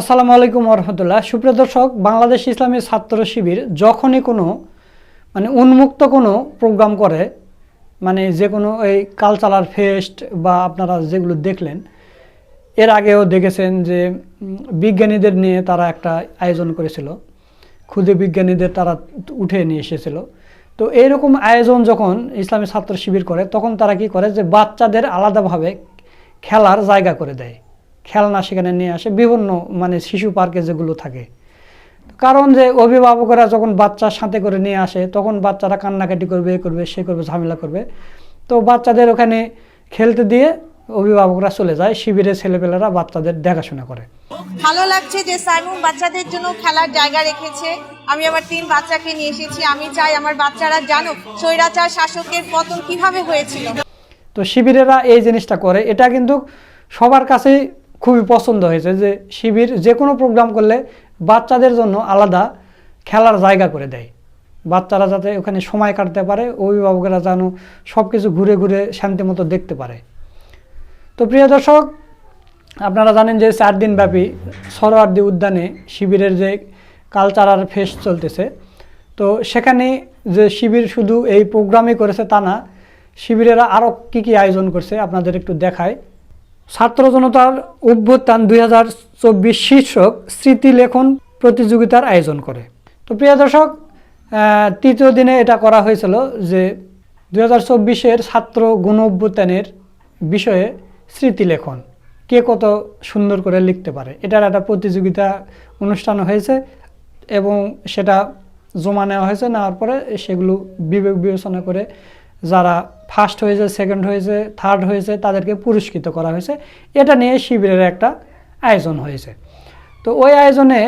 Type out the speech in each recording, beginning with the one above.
আসসালামু আলাইকুম রহমতুল্লাহ সুপ্রিয় দর্শক, বাংলাদেশ ইসলামী ছাত্র শিবির যখনই কোনো মানে উন্মুক্ত কোনো প্রোগ্রাম করে মানে যে কোনো এই কালচারাল ফেস্ট বা আপনারা যেগুলো দেখলেন, এর আগেও দেখেছেন যে বিজ্ঞানীদের নিয়ে তারা একটা আয়োজন করেছিল। ক্ষুদে বিজ্ঞানীদের তারা উঠে নিয়ে এসেছিল। তো এইরকম আয়োজন যখন ইসলামী ছাত্র শিবির করে, তখন তারা কি করে যে বাচ্চাদের আলাদাভাবে খেলার জায়গা করে দেয়। খেলনা সেখানে নিয়ে আসে বিভিন্ন মানে শিশু পার্কে যেগুলো থাকে। কারণ যে অভিভাবকরা যখন বাচ্চার সাথে করে নিয়ে আসে তখন বাচ্চারা কান্নাকাটি করবে এ করবে সে করবে ঝামেলা করবে। তো বাচ্চাদের ওখানে খেলতে দিয়ে অভিভাবকরা চলে যায় শিবিরের ছেলেপেলেরা বাচ্চাদের দেখাশোনা করে। ভালো লাগছে যে সাইমুম বাচ্চাদের জন্য খেলার জায়গা রেখেছে। আমি আমার তিন বাচ্চাকে নিয়ে এসেছি আমি চাই আমার বাচ্চারা জানুক স্বৈরাচার শাসকের পতন কীভাবে হয়েছিল। তো শিবিরেরা এই জিনিসটা করে এটা কিন্তু সবার কাছেই খুবই পছন্দ হয়েছে যে শিবির যে কোনো প্রোগ্রাম করলে বাচ্চাদের জন্য আলাদা খেলার জায়গা করে দেয়। বাচ্চারা যাতে ওখানে সময় কাটতে পারে, অভিভাবকেরা যেন সব কিছু ঘুরে ঘুরে শান্তি মতো দেখতে পারে। তো প্রিয় দর্শক, আপনারা জানেন যে চার দিনব্যাপী সরোয়ার্দি উদ্যানে শিবিরের যে কালচারাল ফেস্ট চলতেছে। তো সেখানে যে শিবির শুধু এই প্রোগ্রামই করেছে তা না, শিবিরেরা আরও কী কী আয়োজন করছে আপনাদের একটু দেখায়। ছাত্র জনতার অভ্যুত্থান দুই হাজার চব্বিশ শীর্ষক স্মৃতিলেখন প্রতিযোগিতার আয়োজন করে। তো প্রিয় দর্শক তৃতীয় দিনে এটা করা হয়েছিল যে দুই হাজার চব্বিশের ছাত্র গণ অভ্যুত্থানের বিষয়ে স্মৃতিলেখন কে কত সুন্দর করে লিখতে পারে, এটার একটা প্রতিযোগিতা অনুষ্ঠান হয়েছে এবং সেটা জমা নেওয়া হয়েছে, নেওয়ার পরে সেগুলো বিবেক বিবেচনা করে যারা ফার্স্ট হয়েছে সেকেন্ড হয়েছে থার্ড হয়েছে, তাদেরকে পুরস্কৃত করা হয়েছে। এটা নিয়ে শিবিরের একটা আয়োজন হয়েছে। তো ওই আয়োজনে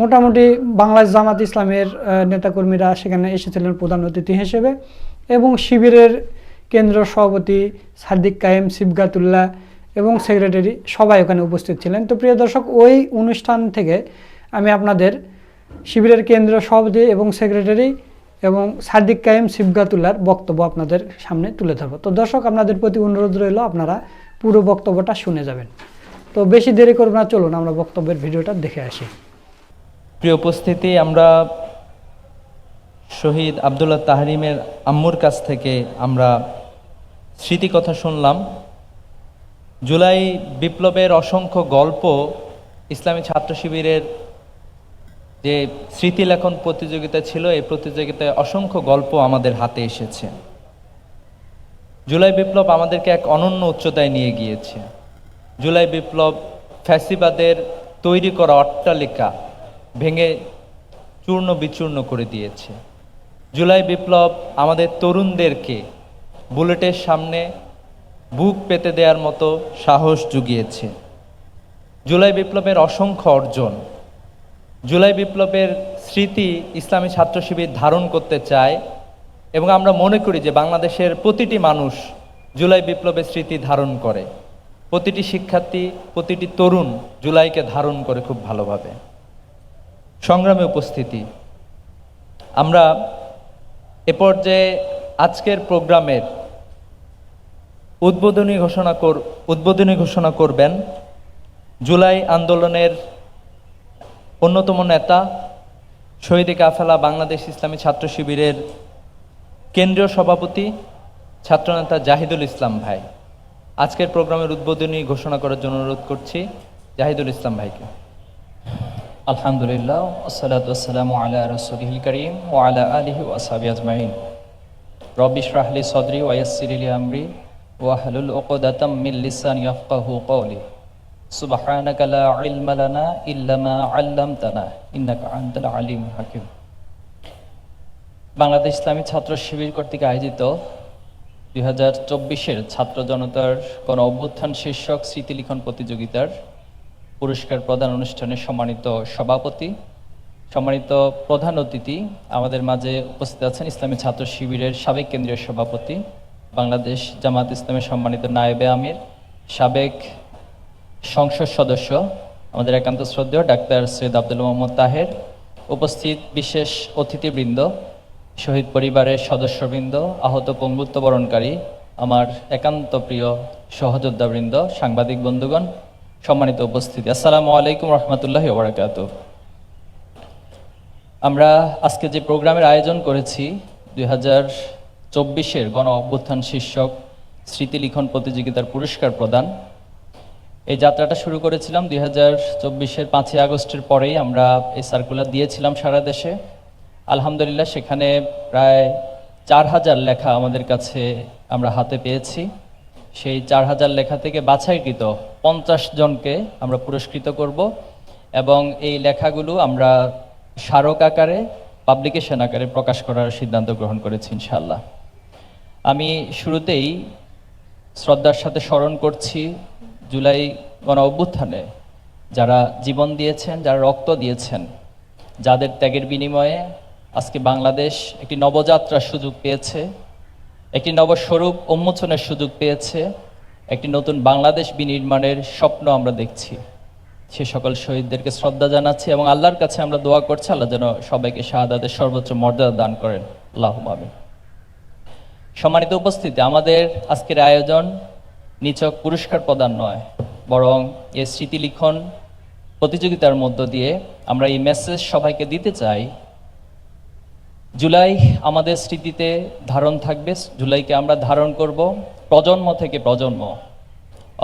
মোটামুটি বাংলাদেশ জামাত ইসলামের নেতাকর্মীরা সেখানে এসেছিলেন প্রধান অতিথি হিসেবে এবং শিবিরের কেন্দ্র সভাপতি সাদিক কায়েম, সিবগাতুল্লাহ এবং সেক্রেটারি সবাই ওখানে উপস্থিত ছিলেন। তো প্রিয় দর্শক, ওই অনুষ্ঠান থেকে আমি আপনাদের শিবিরের কেন্দ্রীয় সভাপতি এবং সেক্রেটারি এবং সাদিক কায়েম সিবগাতুল্লার বক্তব্য আপনাদের সামনে তুলে ধরবো। তো দর্শক, আপনাদের প্রতি অনুরোধ রইল, আপনারা পুরো বক্তব্যটা শুনে যাবেন। তো বেশি দেরি করব না, চলুন আমরা বক্তব্যের ভিডিওটা দেখে আসি। প্রিয় উপস্থিতি, আমরা শহীদ আবদুল্লাহ তাহরিমের আম্মুর কাছ থেকে আমরা স্মৃতিকথা শুনলাম। জুলাই বিপ্লবের অসংখ্য গল্প ইসলামী ছাত্র শিবিরের যে স্মৃতিলেখন প্রতিযোগিতা ছিল, এই প্রতিযোগিতায় অসংখ্য গল্প আমাদের হাতে এসেছে। জুলাই বিপ্লব আমাদেরকে এক অনন্য উচ্চতায় নিয়ে গিয়েছে। জুলাই বিপ্লব ফ্যাসিবাদের তৈরি করা অট্টালিকা ভেঙে চূর্ণ বিচূর্ণ করে দিয়েছে। জুলাই বিপ্লব আমাদের তরুণদেরকে বুলেটের সামনে বুক পেতে দেওয়ার মতো সাহস জুগিয়েছে। জুলাই বিপ্লবের অসংখ্য অর্জন জুলাই বিপ্লবের স্মৃতি ইসলামী ছাত্র শিবির ধারণ করতে চায় এবং আমরা মনে করি যে বাংলাদেশের প্রতিটি মানুষ জুলাই বিপ্লবের স্মৃতি ধারণ করে। প্রতিটি শিক্ষার্থী, প্রতিটি তরুণ জুলাইকে ধারণ করে খুব ভালোভাবে। সংগ্রামে উপস্থিতি। আমরা এ পর্যায়ে আজকের প্রোগ্রামের উদ্বোধনী ঘোষণা কর উদ্বোধনী ঘোষণা করবেন। জুলাই আন্দোলনের অন্যতম নেতা শহীদ কাফেলা বাংলাদেশ ইসলামী ছাত্র শিবিরের কেন্দ্রীয় সভাপতি ছাত্রনেতা জাহিদুল ইসলাম ভাই। আজকের প্রোগ্রামের উদ্বোধনী ঘোষণা করার জন্য অনুরোধ করছি জাহিদুল ইসলাম ভাইকে। আলহামদুলিল্লাহ আসসালাতু ওয়াসসালামু আলা রাসূলিল কারীম ওয়া আলা আলিহি ওয়া আসহাবিহি আজমাইন। রব্বি ইশরাহ লি সাদরি ওয়া ইয়াসসির লি আমরি ওয়া হালুল উকদাতাম মিন লিসানি ইয়াফকাহু কওলি। সুবহানাকা লা ইলমা লানা ইল্লা মা 'আল্লামতানা, ইন্নাকা আনতাল আলিমুল হাকিম। বাংলাদেশ ইসলামী ছাত্র শিবির কর্তৃক আয়োজিত দুই হাজার চব্বিশের ছাত্র জনতার গণ অভ্যুত্থান শীর্ষক স্মৃতিলিখন প্রতিযোগিতার পুরস্কার প্রদান অনুষ্ঠানে সম্মানিত সভাপতি, সম্মানিত প্রধান অতিথি, আমাদের মাঝে উপস্থিত আছেন ইসলামী ছাত্র শিবিরের সাবেক কেন্দ্রীয় সভাপতি, বাংলাদেশ জামাত ইসলামের সম্মানিত নায়েবে আমির, সাবেক সংসদ সদস্য, আমাদের একান্ত শ্রদ্ধেয় ডাক্তার সৈয়দ আব্দুল মোহাম্মদ তাহের, উপস্থিত বিশেষ অতিথিবৃন্দ, শহীদ পরিবারের সদস্যবৃন্দ, আহত পঙ্গুত্ব বরণকারী আমার একান্ত প্রিয় সহযোদ্ধাবৃন্দ, সাংবাদিক বন্ধুগণ, সম্মানিত উপস্থিতি। আসসালামু আলাইকুম রহমতুল্লাহ ওবরাকাত। আমরা আজকে যে প্রোগ্রামের আয়োজন করেছি, দুই হাজার চব্বিশের গণ অভ্যুত্থান শীর্ষক স্মৃতিলিখন প্রতিযোগিতার পুরস্কার প্রদান এই যাত্রাটা শুরু করেছিলাম দুই হাজার চব্বিশের পাঁচই আগস্টের পরেই। আমরা এই সার্কুলার দিয়েছিলাম সারা দেশে। আলহামদুলিল্লাহ সেখানে প্রায় চার হাজার লেখা আমাদের কাছে আমরা হাতে পেয়েছি। সেই চার হাজার লেখা থেকে বাছাইকৃত পঞ্চাশ জনকে আমরা পুরস্কৃত করব এবং এই লেখাগুলো আমরা স্মারক আকারে পাবলিকেশন আকারে প্রকাশ করার সিদ্ধান্ত গ্রহণ করেছি ইনশাল্লাহ আমি শুরুতেই শ্রদ্ধার সাথে স্মরণ করছি জুলাই গণ অভ্যুত্থানে যারা জীবন দিয়েছেন, যারা রক্ত দিয়েছেন, যাদের ত্যাগের বিনিময়ে আজকে বাংলাদেশ একটি নবযাত্রার সুযোগ পেয়েছে, একটি নবস্বরূপ উন্মোচনের সুযোগ পেয়েছে, একটি নতুন বাংলাদেশ বিনির্মাণের স্বপ্ন আমরা দেখছি। সে সকল শহীদদেরকে শ্রদ্ধা জানাচ্ছি এবং আল্লাহর কাছে আমরা দোয়া করছি, আল্লাহ যেন সবাইকে শাহাদাতের সর্বোচ্চ মর্যাদা দান করেন। আল্লাহ আমিন। সম্মানিত উপস্থিতি, আমাদের আজকের আয়োজন নিচক পুরস্কার প্রদান নয়, বরং এই স্মৃতিলিখন প্রতিযোগিতার মধ্য দিয়ে আমরা এই মেসেজ সবাইকে দিতে চাই। জুলাই আমাদের স্মৃতিতে ধারণ থাকবে, জুলাইকে আমরা ধারণ করব প্রজন্ম থেকে প্রজন্ম।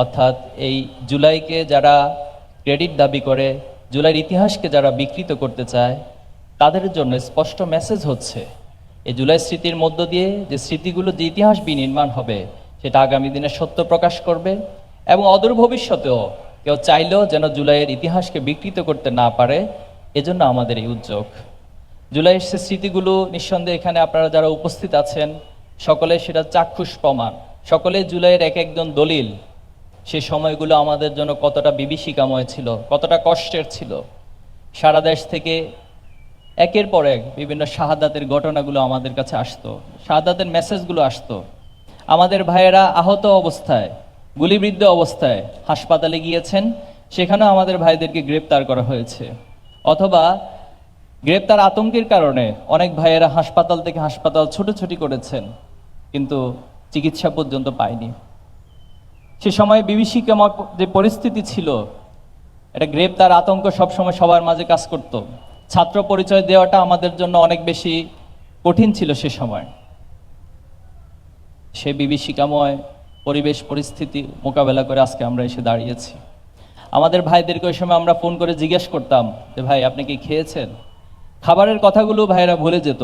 অর্থাৎ এই জুলাইকে যারা ক্রেডিট দাবি করে, জুলাইয়ের ইতিহাসকে যারা বিকৃত করতে চায়, তাদের জন্য স্পষ্ট মেসেজ হচ্ছে এই জুলাই স্মৃতির মধ্য দিয়ে যে স্মৃতিগুলো যে ইতিহাস বিনির্মাণ হবে সেটা আগামী দিনে সত্য প্রকাশ করবে এবং অদূর ভবিষ্যতেও কেউ চাইলেও যেন জুলাইয়ের ইতিহাসকে বিকৃত করতে না পারে, এজন্য আমাদের এই উদ্যোগ। জুলাইয়ের সে স্মৃতিগুলো নিঃসন্দেহে এখানে আপনারা যারা উপস্থিত আছেন সকলে সেটা চাক্ষুষ প্রমাণ। সকলে জুলাইয়ের এক একজন দলিল। সে সময়গুলো আমাদের জন্য কতটা বিভীষিকাময় ছিল, কতটা কষ্টের ছিল। সারা দেশ থেকে একের পর এক বিভিন্ন শাহাদাতের ঘটনাগুলো আমাদের কাছে আসতো, শাহাদাতের মেসেজগুলো আসতো। আমাদের ভাইয়েরা আহত অবস্থায়, গুলিবিদ্ধ অবস্থায় হাসপাতালে গিয়েছেন। সেখানেও আমাদের ভাইদেরকে গ্রেপ্তার করা হয়েছে। অথবা গ্রেপ্তার আতঙ্কের কারণে অনেক ভাইয়েরা হাসপাতাল থেকে হাসপাতাল ছোটাছুটি করেছেন, কিন্তু চিকিৎসা পর্যন্ত পায়নি। সে সময় বিবিসি বিভীষিকাময় যে পরিস্থিতি ছিল, এটা গ্রেপ্তার আতঙ্ক সবসময় সবার মাঝে কাজ করত। ছাত্র পরিচয় দেওয়াটা আমাদের জন্য অনেক বেশি কঠিন ছিল সে সময়। সে বিভীষিকাময় পরিবেশ পরিস্থিতি মোকাবেলা করে আজকে আমরা এসে দাঁড়িয়েছি। আমাদের ভাইদেরকে ওই সময় আমরা ফোন করে জিজ্ঞেস করতাম যে, ভাই, আপনি কি খেয়েছেন? খাবারের কথাগুলো ভাইরা ভুলে যেত,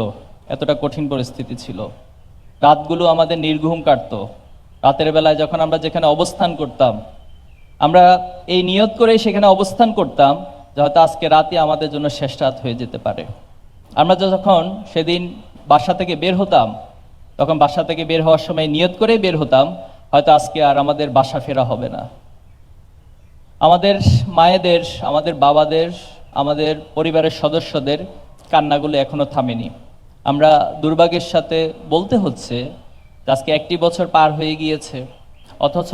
এতটা কঠিন পরিস্থিতি ছিল। রাতগুলো আমাদের নির্ঘুম কাটতো। রাতের বেলায় যখন আমরা যেখানে অবস্থান করতাম, আমরা এই নিয়ত করে সেখানে অবস্থান করতাম যে হয়তো আজকে রাতে আমাদের জন্য শেষ রাত হয়ে যেতে পারে। আমরা যখন সেদিন বাসা থেকে বের হতাম তখন বাসা থেকে বের হওয়ার সময় নিয়ত করে বের হতাম, হয়তো আজকে আর আমাদের বাসা ফেরা হবে না। আমাদের মায়েদের, আমাদের বাবাদের, আমাদের পরিবারের সদস্যদের কান্নাগুলো এখনও থামেনি। আমরা দুর্ভাগ্যের সাথে বলতে হচ্ছে আজকে একটি বছর পার হয়ে গিয়েছে, অথচ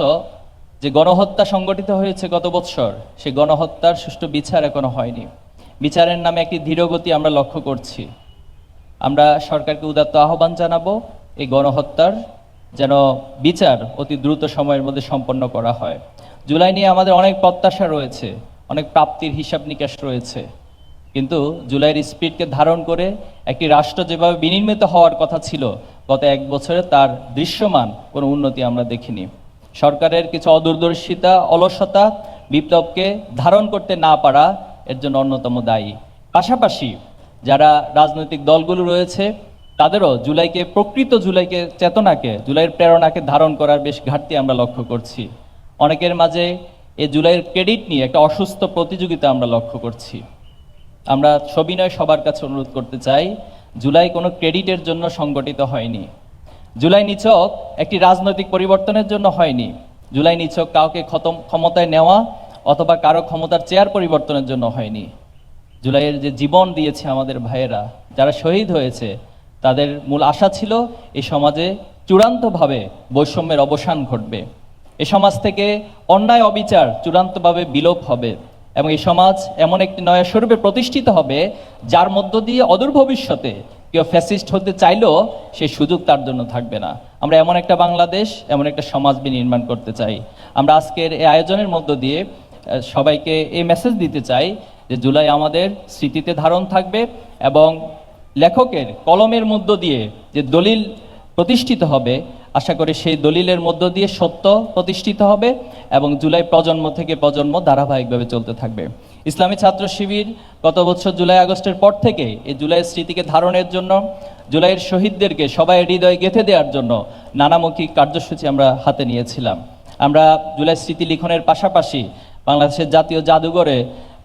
যে গণহত্যা সংগঠিত হয়েছে গত বৎসর সেই গণহত্যার সুষ্ঠু বিচার এখনও হয়নি। বিচারের নামে একটি ধীরগতি আমরা লক্ষ্য করছি। আমরা সরকারকে উদাত্ত আহ্বান জানাব এই গণহত্যার যেন বিচার অতি দ্রুত সময়ের মধ্যে সম্পন্ন করা হয়। জুলাই নিয়ে আমাদের অনেক প্রত্যাশা রয়েছে, অনেক প্রাপ্তির হিসাব নিকাশ রয়েছে। কিন্তু জুলাইয়ের স্পিডকে ধারণ করে একটি রাষ্ট্র যেভাবে বিনির্মিত হওয়ার কথা ছিল, গত এক বছরে তার দৃশ্যমান কোনো উন্নতি আমরা দেখিনি। সরকারের কিছু অদূরদর্শিতা, অলসতা, বিপ্লবকে ধারণ করতে না পারা এর জন্য অন্যতম দায়ী। পাশাপাশি যারা রাজনৈতিক দলগুলো রয়েছে তাদেরও জুলাইকে, প্রকৃত জুলাইকে, চেতনাকে, জুলাইয়ের প্রেরণাকে ধারণ করার বেশ ঘাটতি আমরা লক্ষ্য করছি। অনেকের মাঝে এই জুলাইয়ের ক্রেডিট নিয়ে একটা অসুস্থ প্রতিযোগিতা আমরা লক্ষ্য করছি। আমরা সবিনয় সবার কাছে অনুরোধ করতে চাই, জুলাই কোনো ক্রেডিটের জন্য সংগঠিত হয়নি। জুলাই নিছক একটি রাজনৈতিক পরিবর্তনের জন্য হয়নি। জুলাই নিছক কাউকে খতম, ক্ষমতায় নেওয়া অথবা কারও ক্ষমতার চেয়ার পরিবর্তনের জন্য হয়নি। জুলাইয়ের যে জীবন দিয়েছে আমাদের ভাইয়েরা, যারা শহীদ হয়েছে তাদের মূল আশা ছিল এই সমাজে চূড়ান্তভাবে বৈষম্যের অবসান ঘটবে। এ সমাজ থেকে অন্যায় অবিচার চূড়ান্তভাবে বিলোপ হবে এবং এই সমাজ এমন একটি নয়া স্বরূপে প্রতিষ্ঠিত হবে যার মধ্য দিয়ে অদূর ভবিষ্যতে কেউ ফ্যাসিস্ট হতে চাইলেও সেই সুযোগ তার জন্য থাকবে না। আমরা এমন একটা বাংলাদেশ, এমন একটা সমাজ বিনির্মাণ করতে চাই। আমরা আজকের এই আয়োজনের মধ্য দিয়ে সবাইকে এই মেসেজ দিতে চাই যে জুলাই আমাদের স্মৃতিতে ধারণ থাকবে এবং লেখকের কলমের মধ্য দিয়ে যে দলিল প্রতিষ্ঠিত হবে, আশা করি সেই দলিলের মধ্য দিয়ে সত্য প্রতিষ্ঠিত হবে এবং জুলাই প্রজন্ম থেকে প্রজন্ম ধারাবাহিকভাবে চলতে থাকবে। ইসলামী ছাত্র শিবির গত বছর জুলাই আগস্টের পর থেকে এই জুলাইয়ের স্মৃতিকে ধারণের জন্য, জুলাইয়ের শহীদদেরকে সবাই হৃদয়ে গেঁথে দেওয়ার জন্য নানামুখী কার্যসূচি আমরা হাতে নিয়েছিলাম। আমরা জুলাই স্মৃতি লিখনের পাশাপাশি বাংলাদেশের জাতীয় জাদুঘরে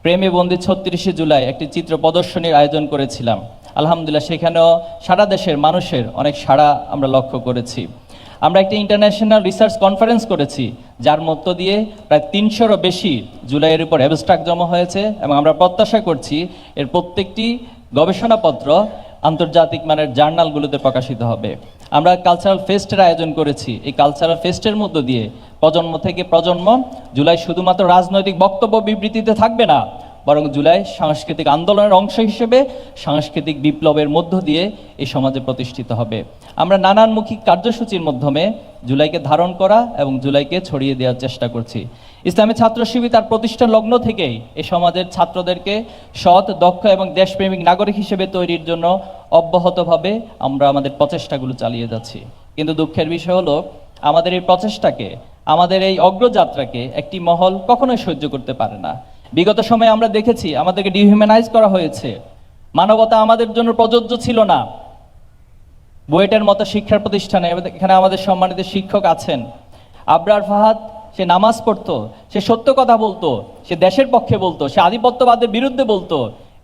প্রেমে বন্দি ছত্রিশে জুলাই একটি চিত্র প্রদর্শনীর আয়োজন করেছিলাম। আলহামদুলিল্লাহ, সেখানেও সারা দেশের মানুষের অনেক সাড়া আমরা লক্ষ্য করেছি। আমরা একটি ইন্টারন্যাশনাল রিসার্চ কনফারেন্স করেছি, যার মধ্য দিয়ে প্রায় তিনশোরও বেশি জুলাইয়ের উপর অ্যাবস্ট্রাক্ট জমা হয়েছে এবং আমরা প্রত্যাশা করছি এর প্রত্যেকটি গবেষণাপত্র আন্তর্জাতিক মানের জার্নালগুলোতে প্রকাশিত হবে। আমরা কালচারাল ফেস্টের আয়োজন করেছি। এই কালচারাল ফেস্টের মধ্য দিয়ে প্রজন্ম থেকে প্রজন্ম, জুলাই শুধুমাত্র রাজনৈতিক বক্তব্য বিবৃতিতে থাকবে না বরং জুলাই সাংস্কৃতিক আন্দোলনের অংশ হিসেবে সাংস্কৃতিক বিপ্লবের মধ্য দিয়ে এই সমাজে প্রতিষ্ঠিত হবে। আমরা নানানমুখী কার্যসূচির মাধ্যমে জুলাইকে ধারণ করা এবং জুলাইকে ছড়িয়ে দেওয়ার চেষ্টা করছি। ইসলামী ছাত্র শিবির তার প্রতিষ্ঠা লগ্ন থেকেই এই সমাজের ছাত্রদেরকে সৎ, দক্ষ এবং দেশপ্রেমিক নাগরিক হিসেবে তৈরির জন্য অব্যাহতভাবে আমরা আমাদের প্রচেষ্টাগুলো চালিয়ে যাচ্ছি। কিন্তু দুঃখের বিষয় হলো, আমাদের এই প্রচেষ্টাকে, আমাদের এই অগ্রযাত্রাকে একটি মহল কখনোই সহ্য করতে পারে না। বিগত সময়ে আমরা দেখেছি আমাদেরকে ডিহিউম্যানাইজ করা হয়েছে। মানবতা আমাদের জন্য প্রযোজ্য ছিল না। বুয়েটের মতো শিক্ষার প্রতিষ্ঠানে এখানে আমাদের সম্মানিত শিক্ষক আছেন। আবরার ফাহাদ, সে নামাজ পড়তো, সে সত্য কথা বলতো, সে দেশের পক্ষে বলতো, সে আধিপত্যবাদের বিরুদ্ধে বলতো।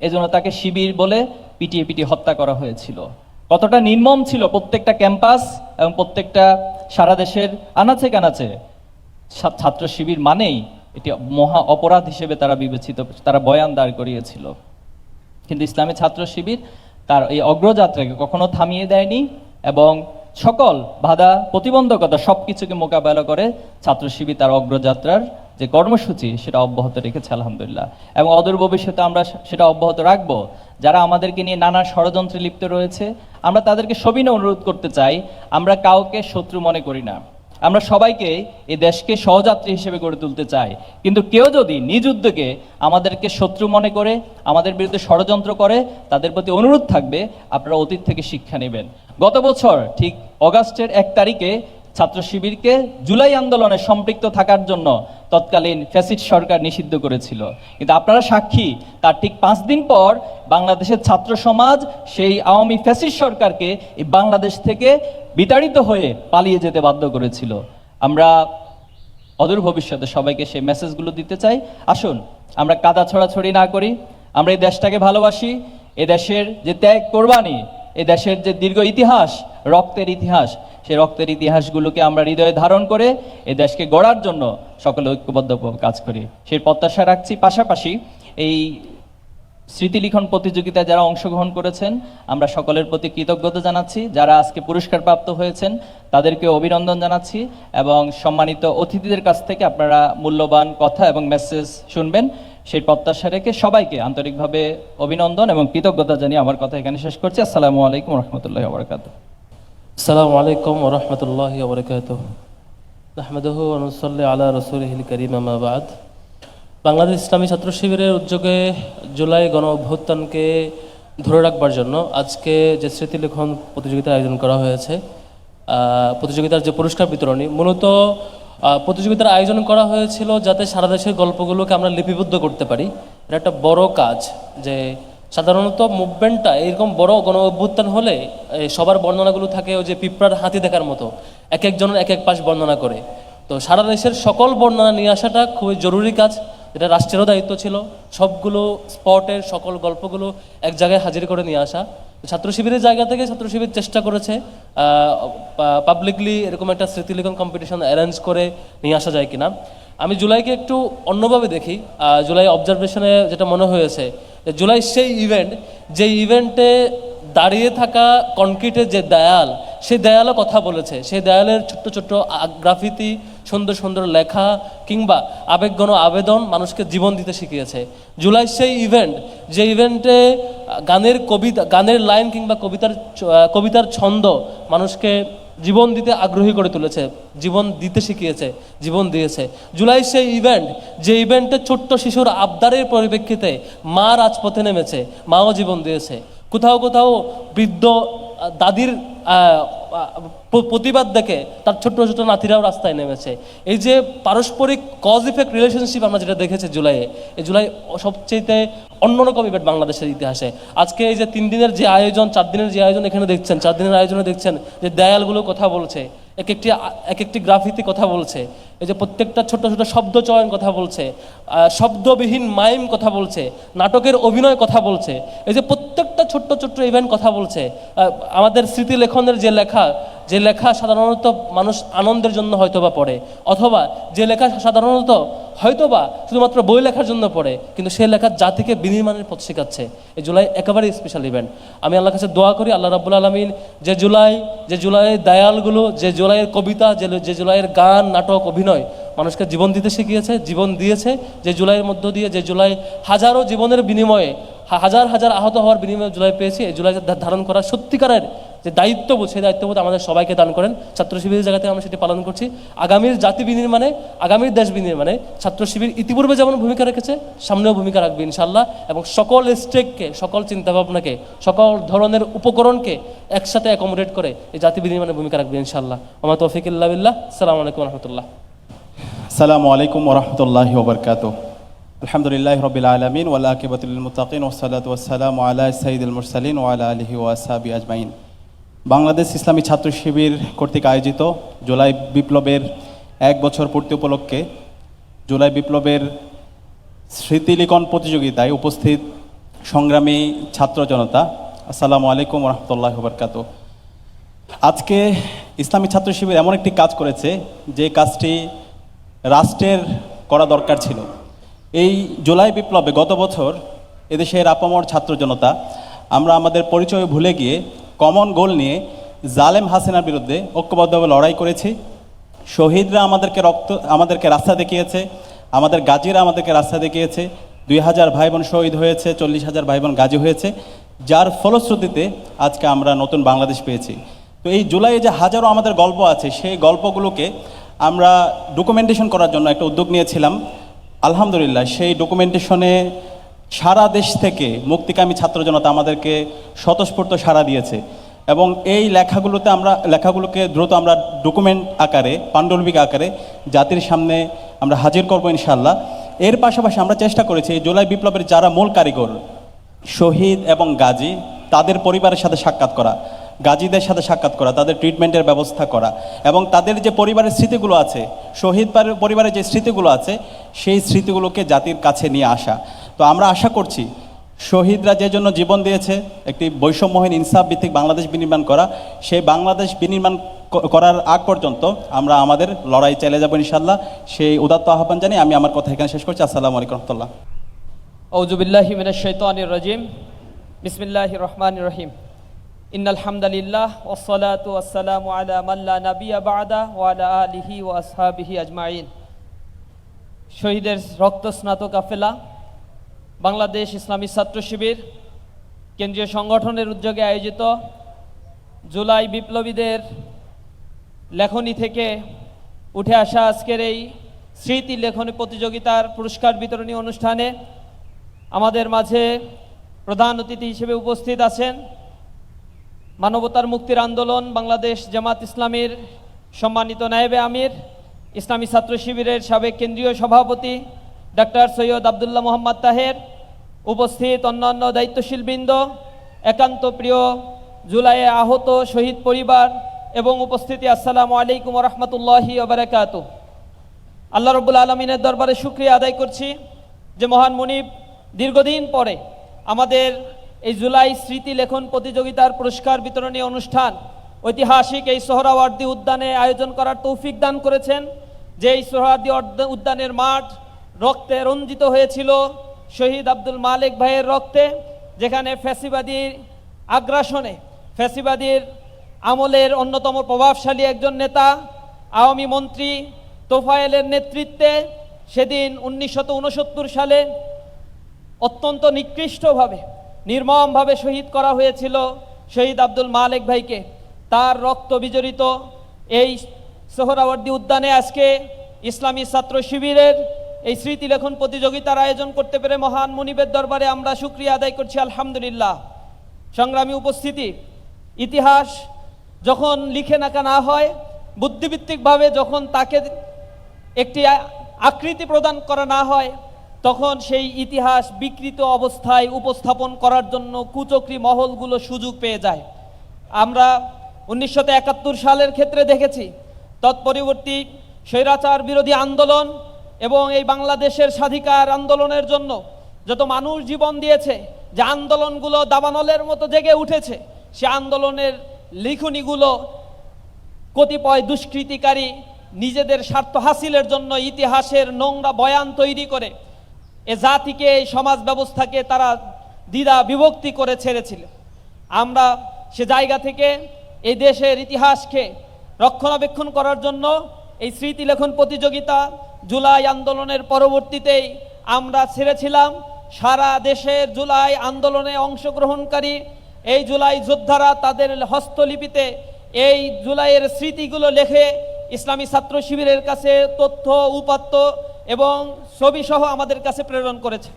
এজন্য তাকে শিবির বলে পিটিয়ে পিটিয়ে হত্যা করা হয়েছিল। কতটা নির্মম ছিল প্রত্যেকটা ক্যাম্পাস এবং প্রত্যেকটা সারা দেশের আনাচে কানাচে। ছাত্র শিবির মানেই এটি মহা অপরাধ হিসেবে তারা বিবেচিত, তারা বয়ান দাঁড় করিয়েছিল। কিন্তু ইসলামী ছাত্র শিবির তার এই অগ্রযাত্রাকে কখনো থামিয়ে দেয়নি এবং সকল বাধা প্রতিবন্ধকতা সব কিছুকে মোকাবেলা করে ছাত্র শিবির তার অগ্রযাত্রার যে কর্মসূচি সেটা অব্যাহত রেখেছে, আলহামদুলিল্লাহ। এবং অদূর ভবিষ্যতে আমরা সেটা অব্যাহত রাখব। যারা আমাদেরকে নিয়ে নানা ষড়যন্ত্রে লিপ্ত রয়েছে, আমরা তাদেরকে সবিনয় অনুরোধ করতে চাই, আমরা কাউকে শত্রু মনে করি না। আমরা সবাইকে এই দেশকে সহযাত্রী হিসেবে গড়ে তুলতে চাই। কিন্তু কেউ যদি নিজ উদ্যোগে আমাদেরকে শত্রু মনে করে, আমাদের বিরুদ্ধে ষড়যন্ত্র করে, তাদের প্রতি অনুরোধ থাকবে, আপনারা অতীত থেকে শিক্ষা নেবেন। গত বছর ঠিক অগাস্টের এক তারিখে ছাত্র শিবিরকে জুলাই আন্দোলনে সম্পৃক্ত থাকার জন্য তৎকালীন ফ্যাসিড সরকার নিষিদ্ধ করেছিল। কিন্তু আপনারা সাক্ষী, তার ঠিক পাঁচ দিন পর বাংলাদেশের ছাত্র সমাজ সেই আওয়ামী ফ্যাসিড সরকারকে এই বাংলাদেশ থেকে বিতাড়িত হয়ে পালিয়ে যেতে বাধ্য করেছিল। আমরা অদূর ভবিষ্যতে সবাইকে সেই মেসেজগুলো দিতে চাই। আসুন, আমরা কাদা ছড়াছড়ি না করি। আমরা এই দেশটাকে ভালোবাসি। এ দেশের যে ত্যাগ কোরবানি এ দেশের যে দীর্ঘ ইতিহাস, রক্তের ইতিহাস সেই রক্তের ইতিহাসগুলোকে আমরা হৃদয়ে ধারণ করে এ দেশকে গড়ার জন্য সকলে ঐক্যবদ্ধভাবে কাজ করি। সেই প্রত্যাশা রাখছি। পাশাপাশি এই স্মৃতিলিখন প্রতিযোগিতায় যারা অংশগ্রহণ করেছেন, আমরা সকলের প্রতি কৃতজ্ঞতা জানাচ্ছি। যারা আজকে পুরস্কার প্রাপ্ত হয়েছেন তাদেরকে অভিনন্দন জানাচ্ছি এবং সম্মানিত অতিথিদের কাছ থেকে আপনারা মূল্যবান কথা এবং মেসেজ শুনবেন। সেই প্রত্যাশা রেখে সবাইকে আন্তরিকভাবে অভিনন্দন এবং কৃতজ্ঞতা জানিয়ে আমার কথা এখানে শেষ করছি। আসসালামু আলাইকুম রহমতুল্লাহ আবরকাত আসসালামু আলাইকুম রহমতুল্লাহ আবরকাত আহমদহ অনুসল্লি আলা রসুলহিল করিম আমাবাদ বাংলাদেশ ইসলামী ছাত্র শিবিরের উদ্যোগে জুলাই গণ অভ্যুত্থানকে ধরে রাখবার জন্য আজকে যে স্মৃতিলেখন প্রতিযোগিতার আয়োজন করা হয়েছে প্রতিযোগিতার যে পুরস্কার বিতরণী, মূলত প্রতিযোগিতার আয়োজন করা হয়েছিল যাতে সারা দেশের গল্পগুলোকে আমরা লিপিবদ্ধ করতে পারি। এটা একটা বড় কাজ যে সাধারণত মুভমেন্টটা এরকম বড় গণ অভ্যুত্থান হলে সবার বর্ণনাগুলো থাকে ওই যে পিঁপড়ার হাতি দেখার মতো। এক একজনের এক এক পাশ বর্ণনা করে। তো সারা দেশের সকল বর্ণনা নিয়ে আসাটা খুবই জরুরি কাজ। এটা রাষ্ট্রেরও দায়িত্ব ছিল। সবগুলো স্পটের সকল গল্পগুলো এক জায়গায় হাজির করে নিয়ে আসা। ছাত্র শিবিরের জায়গা থেকে ছাত্র শিবির চেষ্টা করেছে পাবলিকলি এরকম একটা স্মৃতিলেখন কম্পিটিশন অ্যারেঞ্জ করে নিয়ে আসা যায় কিনা। আমি জুলাইকে একটু অন্যভাবে দেখি জুলাই অবজারভেশনে যেটা মনে হয়েছে জুলাই সেই ইভেন্ট যে ইভেন্টে দাঁড়িয়ে থাকা কনক্রিটের যে দেয়াল, সেই দেয়ালও কথা বলেছে। সেই দেয়ালের ছোট্ট ছোট্ট গ্রাফিতি সুন্দর সুন্দর লেখা কিংবা আবেগঘন আবেদন মানুষকে জীবন দিতে শিখিয়েছে। জুলাই সেই ইভেন্ট যে ইভেন্টে গানের কবিতা, গানের লাইন কিংবা কবিতার কবিতার ছন্দ মানুষকে জীবন দিতে আগ্রহী করে তুলেছে, জীবন দিতে শিখিয়েছে, জীবন দিয়েছে। জুলাই সেই ইভেন্ট যে ইভেন্টে ছোট্ট শিশুর আবদারের পরিপ্রেক্ষিতে মা রাজপথে নেমেছে, মাও জীবন দিয়েছে। কোথাও কোথাও বৃদ্ধ দাদির প্রতিবাদ দেখে তার ছোট্ট ছোট নাতিরাও রাস্তায় নেমেছে। এই যে পারস্পরিক কজ ইফেক্ট রিলেশনশিপ আমরা যেটা দেখেছি জুলাইয়ে, এই জুলাই সবচেয়ে অন্যরকম ইভেন্ট বাংলাদেশের ইতিহাসে। আজকে এই যে তিন দিনের যে আয়োজন, চার দিনের যে আয়োজন এখানে দেখছেন, চার দিনের আয়োজনে দেখছেন যে দেয়ালগুলো কথা বলছে। এক একটি এক একটি গ্রাফিতে কথা বলছে। এই যে প্রত্যেকটা ছোট ছোট শব্দ চয়ন কথা বলছে শব্দবিহীন মাইম কথা বলছে, নাটকের অভিনয় কথা বলছে, এই যে প্রত্যেকটা ছোট্ট ছোট্ট ইভেন্ট কথা বলছে আমাদের স্মৃতিলেখনের যে লেখা যে লেখা সাধারণত মানুষ আনন্দের জন্য হয়তো বা পড়ে, অথবা যে লেখা সাধারণত হয়তোবা শুধুমাত্র বই লেখার জন্য পড়ে, কিন্তু সে লেখা জাতিকে বিনির্মাণের পথ শেখাচ্ছে। এই জুলাই একেবারেই স্পেশাল ইভেন্ট আমি আল্লাহর কাছে দোয়া করি, আল্লাহ রাব্বুল আলমিন যে জুলাই, যে জুলাইয়ের দায়ালগুলো, যে জুলাইয়ের কবিতা, যে যে জুলাইয়ের গান, নাটক, অভিনয় মানুষকে জীবন দিতে শিখিয়েছে, জীবন দিয়েছে। যে জুলাইয়ের মধ্য দিয়ে, যে জুলাই হাজারো জীবনের বিনিময়ে হাজার হাজার আহত হওয়ার বিনিময়ে জুলাই পেয়েছি, এই জুলাই ধারণ করা সত্যিকারের যে দায়িত্ববোধ, সেই দায়িত্ববোধ আমাদের সবাইকে দান করেন। ছাত্র শিবিরের জায়গাতে আমরা সেটি পালন করছি। আগামীর জাতি বিনির্মাণে, আগামীর দেশ বিনির্মাণে ছাত্র শিবির ইতিপূর্বে যেমন ভূমিকা রেখেছে, সামনেও ভূমিকা রাখবে ইনশাল্লাহ এবং সকল স্টেককে, সকল চিন্তাভাবনাকে, সকল ধরনের উপকরণকে একসাথে অ্যাকোমোডেট করে এই জাতি ভূমিকা রাখবে ইনশাল্লাহ আমার তৌফিকুল্লাহ বিল্লাহ। সালাম আলাইকুম রহমতুল্লাহ। আসসালামু আলাইকুম ওরহমতুল্লাহি ওবরকাত আলহামদুলিল্লাহ রবিল আলমিন। ওয়ালা আকিবাতুল মুতাকিন ওসালাত ওয়াসালাম আলা সঈদুল মুরসালিন ওয়ালা আলহি ওয়াসাবি আজমাইন। বাংলাদেশ ইসলামী ছাত্র শিবির কর্তৃক আয়োজিত জুলাই বিপ্লবের এক বছর পূর্তি উপলক্ষে জুলাই বিপ্লবের স্মৃতিলিখন প্রতিযোগিতায় উপস্থিত সংগ্রামী ছাত্র জনতা, আসসালামু আলাইকুম রহমতুল্লাহ বরকাত আজকে ইসলামী ছাত্র শিবির এমন একটি কাজ করেছে, যে কাজটি রাষ্ট্রের করা দরকার ছিল। এই জুলাই বিপ্লবে গত বছর এদেশের আপামর ছাত্র জনতা, আমরা আমাদের পরিচয় ভুলে গিয়ে কমন গোল নিয়ে জালেম হাসিনার বিরুদ্ধে ঐক্যবদ্ধভাবে লড়াই করেছি। শহীদরা আমাদেরকে রক্ত, আমাদেরকে রাস্তা দেখিয়েছে, আমাদের গাজীরা আমাদেরকে রাস্তা দেখিয়েছে, দুই হাজার ভাই বোন শহীদ হয়েছে, চল্লিশ হাজার ভাই বোন গাজী হয়েছে, যার ফলশ্রুতিতে আজকে আমরা নতুন বাংলাদেশ পেয়েছি। তো এই জুলাইয়ে যে হাজারো আমাদের গল্প আছে, সেই গল্পগুলোকে আমরা ডকুমেন্টেশন করার জন্য একটা উদ্যোগ নিয়েছিলাম। আলহামদুলিল্লাহ, সেই ডকুমেন্টেশনে সারা দেশ থেকে মুক্তিকামী ছাত্র জনতা আমাদেরকে স্বতঃস্ফূর্ত সাড়া দিয়েছে। এবং এই লেখাগুলোতে আমরা, লেখাগুলোকে দ্রুত আমরা ডকুমেন্ট আকারে পাণ্ডুলিপিক আকারে জাতির সামনে আমরা হাজির করব ইনশাল্লাহ এর পাশাপাশি আমরা চেষ্টা করেছি জুলাই বিপ্লবের যারা মূল কারিগর, শহীদ এবং গাজী, তাদের পরিবারের সাথে সাক্ষাৎ করা, গাজীদের সাথে সাক্ষাৎ করা, তাদের ট্রিটমেন্টের ব্যবস্থা করা এবং তাদের যে পরিবারের স্মৃতিগুলো আছে, শহীদ পরিবারের যে স্মৃতিগুলো আছে, সেই স্মৃতিগুলোকে জাতির কাছে নিয়ে আসা। তো আমরা আশা করছি শহীদরা যে জন্য জীবন দিয়েছে, একটি বৈষম্যহীন ইনসাফ ভিত্তিক বাংলাদেশ বিনির্মাণ করা, সেই বাংলাদেশ বিনির্মাণ করার আগ পর্যন্ত আমরা আমাদের লড়াই চালিয়ে যাব ইনশাল্লাহ সেই উদাত্ত আহ্বান জানিয়ে আমি আমার কথা এখানে শেষ করছি। আসসালামু আলাইকুম রহমতুল্লাহ। আউজুবিল্লাহি মিনাশ শাইতানির রাজিম। বিসমিল্লাহির রহমানির রহিম। ইন্নাল হামদালিল্লাহ ওয়াসসালাতু ওয়াসসালামু আলা মান লা নাবিয়্যা বা'দা ওয়া আলা আলিহি ওয়া আসহাবিহি আজমাইন। শহীদের রক্ত স্নাত কাফেলা বাংলাদেশ ইসলামী ছাত্র শিবির কেন্দ্রীয় সংগঠনের উদ্যোগে আয়োজিত জুলাই বিপ্লবীদের লেখনী থেকে উঠে আসা আজকের এই স্মৃতি লেখনী প্রতিযোগিতার পুরস্কার বিতরণী অনুষ্ঠানে আমাদের মাঝে প্রধান অতিথি হিসেবে উপস্থিত আছেন। মানবতার মুক্তির আন্দোলন বাংলাদেশ জামাত ইসলামীর সম্মানিত নায়েবে আমির, ইসলামী ছাত্র শিবিরের সাবেক কেন্দ্রীয় সভাপতি ডাক্তার সৈয়দ আবদুল্লাহ মোহাম্মদ তাহের, উপস্থিত অন্যান্য দায়িত্বশীল বৃন্দ, একান্ত প্রিয় জুলাইয়ে আহত শহীদ পরিবার এবং উপস্থিতি, আসসালামু আলাইকুম রহমতুল্লাহি ওবরাকাত আল্লাহ রব্বুল আলমিনের দরবারে শুক্রিয়া আদায় করছি যে মহান মুনিব দীর্ঘদিন পরে আমাদের এই জুলাই স্মৃতি লেখন প্রতিযোগিতার পুরস্কার বিতরণী অনুষ্ঠান, ঐতিহাসিক এই সোহরাওয়ার্দী উদ্যানে আয়োজন করার তৌফিক দান করেছেন। যে এই সোহরাওয়ার্দী উদ্যানের মাঠ রক্তে রঞ্জিত হয়েছিল শহীদ আব্দুল মালিক ভাইয়ের রক্তে, যেখানে ফ্যাসিবাদীর আগ্রাসনে, ফ্যাসিবাদীর আমলের অন্যতম প্রভাবশালী একজন নেতা, আওয়ামী মন্ত্রী তোফায়েলের নেতৃত্বে সেদিন উনিশশত সালে অত্যন্ত নিকৃষ্টভাবে, নির্মমভাবে শহীদ করা হয়েছিল শহীদ আব্দুল মালেক ভাইকে। তার রক্ত বিজড়িত এই সোহরাওয়ার্দী উদ্যানে আজকে ইসলামী ছাত্র শিবিরের এই স্মৃতিলেখন প্রতিযোগিতার আয়োজন করতে পেরে মহান মনিবের দরবারে আমরা শুক্রিয়া আদায় করছি, আলহামদুলিল্লাহ। সংগ্রামী উপস্থিতি, ইতিহাস যখন লিখে নাকা না হয় বুদ্ধিভিত্তিকভাবে যখন তাকে একটি আকৃতি প্রদান করা না হয়, তখন সেই ইতিহাস বিকৃত অবস্থায় উপস্থাপন করার জন্য কুচক্রি মহলগুলো সুযোগ পেয়ে যায়। আমরা উনিশশো একাত্তর সালের ক্ষেত্রে দেখেছি, তৎপরবর্তী স্বৈরাচার বিরোধী আন্দোলন এবং এই বাংলাদেশের স্বাধিকার আন্দোলনের জন্য যত মানুষ জীবন দিয়েছে, যে আন্দোলনগুলো দাবানলের মতো জেগে উঠেছে, সে আন্দোলনের লিখনিগুলো কতিপয় দুষ্কৃতিকারী নিজেদের স্বার্থ হাসিলের জন্য ইতিহাসের নোংরা বয়ান তৈরি করে এ জাতিকে, এই সমাজ ব্যবস্থাকে তারা দ্বিধা বিভক্তি করে ছেড়েছিল। আমরা সে জায়গা থেকে এই দেশের ইতিহাসকে রক্ষণাবেক্ষণ করার জন্য এই স্মৃতিলেখন প্রতিযোগিতা জুলাই আন্দোলনের পরবর্তীতেই আমরা ছেড়েছিলাম সারা দেশের জুলাই আন্দোলনে অংশগ্রহণকারী। এই জুলাই যোদ্ধারা তাদের হস্তলিপিতে এই জুলাইয়ের স্মৃতিগুলো লেখে ইসলামী ছাত্র শিবিরের কাছে তথ্য, উপাত্ত এবং ছবি সহ আমাদের কাছে প্রেরণ করেছে।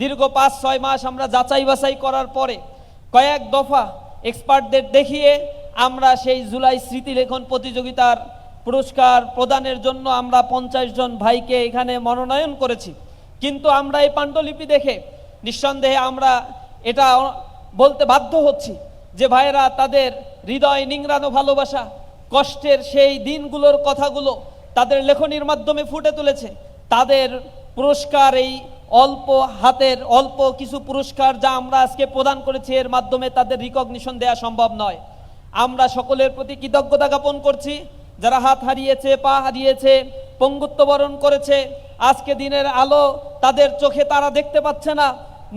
দীর্ঘ পাঁচ, ছয় মাস আমরা যাচাই বাছাই করার পরে কয়েক দফা এক্সপার্টদের দেখিয়ে আমরা সেই জুলাই স্মৃতিলেখন প্রতিযোগিতার পুরস্কার প্রদানের জন্য আমরা পঞ্চাশ জন ভাইকে এখানে মনোনয়ন করেছি। কিন্তু আমরা এই পাণ্ডুলিপি দেখে নিঃসন্দেহে আমরা এটা বলতে বাধ্য হচ্ছি যে ভাইয়েরা, তাদের হৃদয় নিংড়ানো ভালোবাসা, কষ্টের সেই দিনগুলোর কথাগুলো তাদের লেখনির মাধ্যমে ফুটে তুলেছে। তাদের পুরস্কার, এই অল্প হাতের অল্প কিছু পুরস্কার যা আমরা আজকে প্রদান করেছি, এর মাধ্যমে তাদের রিকগনিশন দেওয়া সম্ভব নয়। আমরা সকলের প্রতি কৃতজ্ঞতা জ্ঞাপন করছি। যারা হাত হারিয়েছে, পা হারিয়েছে, পঙ্গুত্ব বরণ করেছে, আজকে দিনের আলো তাদের চোখে তারা দেখতে পাচ্ছে না।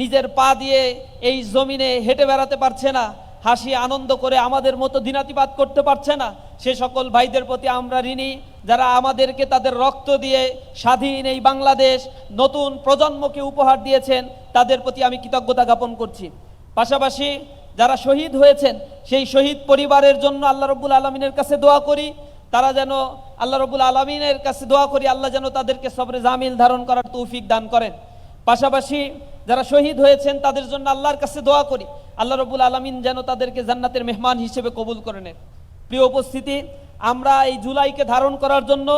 নিজের পা দিয়ে এই জমিনে হেঁটে বেড়াতে পারছে না। হাসি, আনন্দ করে আমাদের মতো দিনাতিপাত করতে পারছে না। সে সকল ভাইদের প্রতি আমরা ঋণী, যারা আমাদেরকে তাদের রক্ত দিয়ে স্বাধীন এই বাংলাদেশ, নতুন প্রজন্মকে উপহার দিয়েছেন, তাদের প্রতি আমি কৃতজ্ঞতা জ্ঞাপন করছি। পাশাপাশি যারা শহীদ হয়েছেন, সেই শহীদ পরিবারের জন্য আল্লাহ রব্বুল আলমিনের কাছে দোয়া করি। তারা যেন আল্লাহ রব্বুল আলমিনের কাছে দোয়া করি, আল্লাহ যেন তাদেরকে সবরে জামিল ধারণ করার তৌফিক দান করেন। পাশাপাশি যারা শহীদ হয়েছেন, তাদের জন্য আল্লাহর কাছে দোয়া করি, আল্লাহ রব্বুল আলমিন যেন তাদেরকে জান্নাতের মেহমান হিসেবে কবুল করে নেন। প্রিয় উপস্থিতি, আমরা এই জুলাইকে ধারণ করার জন্য,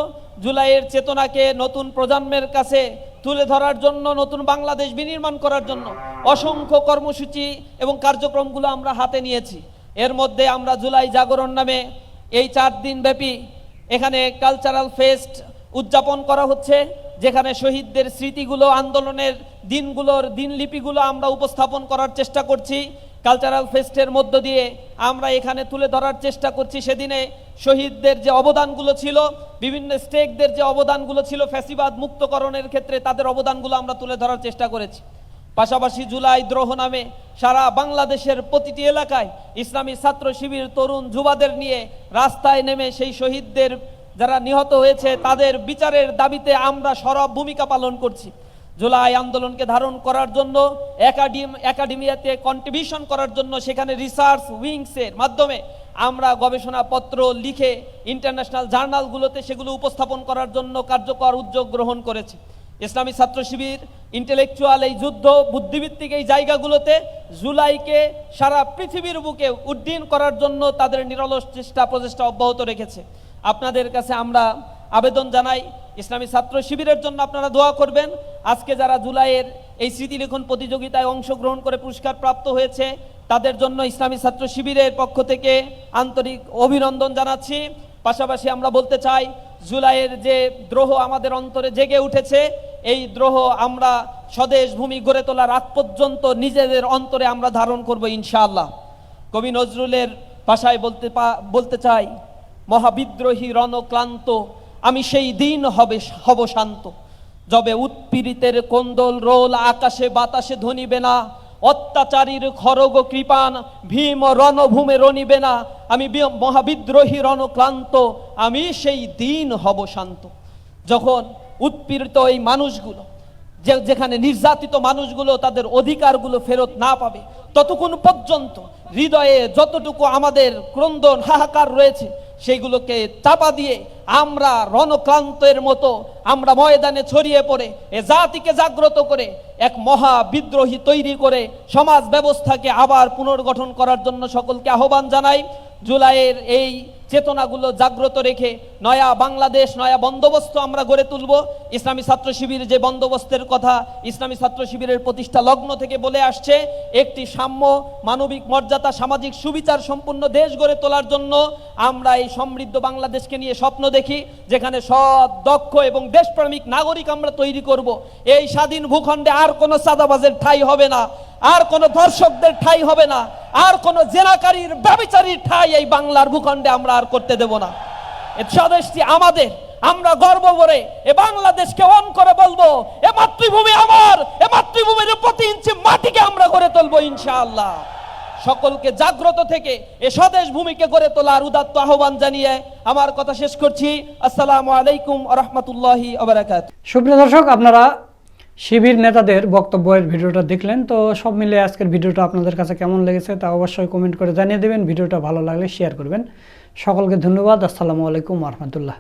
জুলাইয়ের চেতনাকে নতুন প্রজন্মের কাছে তুলে ধরার জন্য, নতুন বাংলাদেশ বিনির্মাণ করার জন্য অসংখ্য কর্মসূচি এবং কার্যক্রমগুলো আমরা হাতে নিয়েছি। এর মধ্যে আমরা জুলাই জাগরণ নামে এই চার দিন ব্যাপী এখানে কালচারাল ফেস্ট উদযাপন করা হচ্ছে, যেখানে শহীদদের স্মৃতিগুলো, আন্দোলনের দিনগুলোর, দিনলিপিগুলো আমরা উপস্থাপন করার চেষ্টা করছি। কালচারাল ফেস্টের মধ্য দিয়ে আমরা এখানে তুলে ধরার চেষ্টা করছি। সেদিনে শহীদদের যে অবদানগুলো ছিল, বিভিন্ন স্টেকদের যে অবদানগুলো ছিল ফ্যাসিবাদ মুক্তকরণের ক্ষেত্রে তাদের অবদানগুলো আমরা তুলে ধরার চেষ্টা করেছি। পাশাপাশি জুলাই দ্রোহ নামে সারা বাংলাদেশের প্রতিটি এলাকায় ইসলামী ছাত্র শিবির তরুণ যুবাদের নিয়ে রাস্তায় নেমে সেই শহীদদের যারা নিহত হয়েছে, তাদের বিচারের দাবিতে আমরা সরব ভূমিকা পালন করছি। জুলাই আন্দোলনকে ধারণ করার জন্য একাডেম, একাডেমিয়াতে কন্ট্রিবিউশন করার জন্য সেখানে রিসার্চ উইংসের মাধ্যমে আমরা গবেষণাপত্র লিখে ইন্টারন্যাশনাল জার্নালগুলোতে সেগুলো উপস্থাপন করার জন্য কার্যকর উদ্যোগ গ্রহণ করেছি। ইসলামী ছাত্র শিবির ইন্টেলেকচুয়াল এই যুদ্ধ বুদ্ধিভিত্তিক এই জায়গাগুলোতে জুলাইকে সারা পৃথিবীর বুকে উড্ডীন করার জন্য তাদের নিরলস চেষ্টা, প্রচেষ্টা অব্যাহত রেখেছে। আপনাদের কাছে আমরা আবেদন জানাই, ইসলামী ছাত্র শিবিরের জন্য আপনারা দোয়া করবেন। আজকে যারা জুলাইয়ের এই স্মৃতিলেখন প্রতিযোগিতায় অংশগ্রহণ করে পুরস্কার প্রাপ্ত হয়েছে, তাদের জন্য ইসলামী ছাত্র শিবিরের পক্ষ থেকে আন্তরিক অভিনন্দন জানাচ্ছি। পাশাপাশি আমরা বলতে চাই, জুলাইয়ের যে দ্রোহ আমাদের অন্তরে জেগে উঠেছে এই দ্রোহ আমরা স্বদেশ ভূমি গড়ে তোলার রাত পর্যন্ত নিজেদের অন্তরে আমরা ধারণ করব ইনশাআল্লাহ। কবি নজরুলের ভাষায় বলতে বলতে চাই, মহাবিদ্রোহী, রণক্লান্ত, আমি সেই দিন হবে, হব শান্ত। যবে উৎপীড়িতের কোন্দল রোল, আকাশে বাতাসে ধনিবে না। অত্যাচারীর খরগ কৃপান, ভীম রণভূমে রনিবে না। আমি মহাবিদ্রোহী, রণক্লান্ত, আমি সেই দিন হব শান্ত। যখন উৎপীড়িত এই মানুষগুলো, যে যেখানে নির্যাতিত মানুষগুলো তাদের অধিকারগুলো ফেরত না পাবে, ততক্ষণ পর্যন্ত হৃদয়ে যতটুকু আমাদের ক্রন্দন হাহাকার রয়েছে, সেইগুলোকে চাপা দিয়ে আমরা রণক্লান্তের মতো আমরা ময়দানে ছড়িয়ে পড়ে, এ জাতিকে জাগ্রত করে, এক মহা বিদ্রোহী তৈরি করে সমাজ ব্যবস্থাকে আবার পুনর্গঠন করার জন্য সকলকে আহ্বান জানাই। জুলাইয়ের এই চেতনাগুলো জাগ্রত রেখে নয়া বাংলাদেশ, নয়া বন্দোবস্ত আমরা গড়ে তুলব। ইসলামী ছাত্র শিবির যে বন্দোবস্তের কথা, ইসলামী ছাত্র শিবিরের প্রতিষ্ঠা লগ্ন থেকে বলে আসছে, একটি সাম্য, মানবিক মর্যাদা, সামাজিক সুবিচার সম্পূর্ণ দেশ গড়ে তোলার জন্য আমরা এই সমৃদ্ধ বাংলাদেশকে নিয়ে স্বপ্ন দেখি, যেখানে সৎ, দক্ষ এবং দেশপ্রেমিক নাগরিক আমরা তৈরি করব। এই স্বাধীন ভূখণ্ডে আর কোনো সাদাবাজের ঠাই হবে না, আর কোনো দর্শকদের ঠাই হবে না। আর কোনো জেনাকারীর ব্যবিচারীর ঠাই এই বাংলার ভূখণ্ডে আমরা আর করতে দেব না। এ স্বদেশটি আমাদের, আমরা গর্ব করে, এ বাংলাদেশকে অন করে বলব, এ মাতৃভূমি আমার, এ মাতৃভূমির প্রতি ইঞ্চি মাটিকে আমরা গড়ে তুলবো ইনশাআল্লাহ। সকলকে জাগ্রত থেকে এ স্বদেশ ভূমিকে গড়ে তোলার উদাত্ত আহ্বান জানিয়ে আমার কথা শেষ করছি। আসসালামু আলাইকুম রহমতুল্লাহি সুপ্রিয় দর্শক, আপনারা শিবির নেতাদের বক্তব্যের ভিডিওটা দেখলেন। তো সব মিলে আজকের ভিডিওটা আপনাদের কাছে কেমন লেগেছে তা অবশ্যই কমেন্ট করে জানিয়ে দেবেন। ভিডিওটা ভালো লাগলে শেয়ার করবেন। সকলকে ধন্যবাদ। আসসালামু আলাইকুম রহমতুল্লাহ।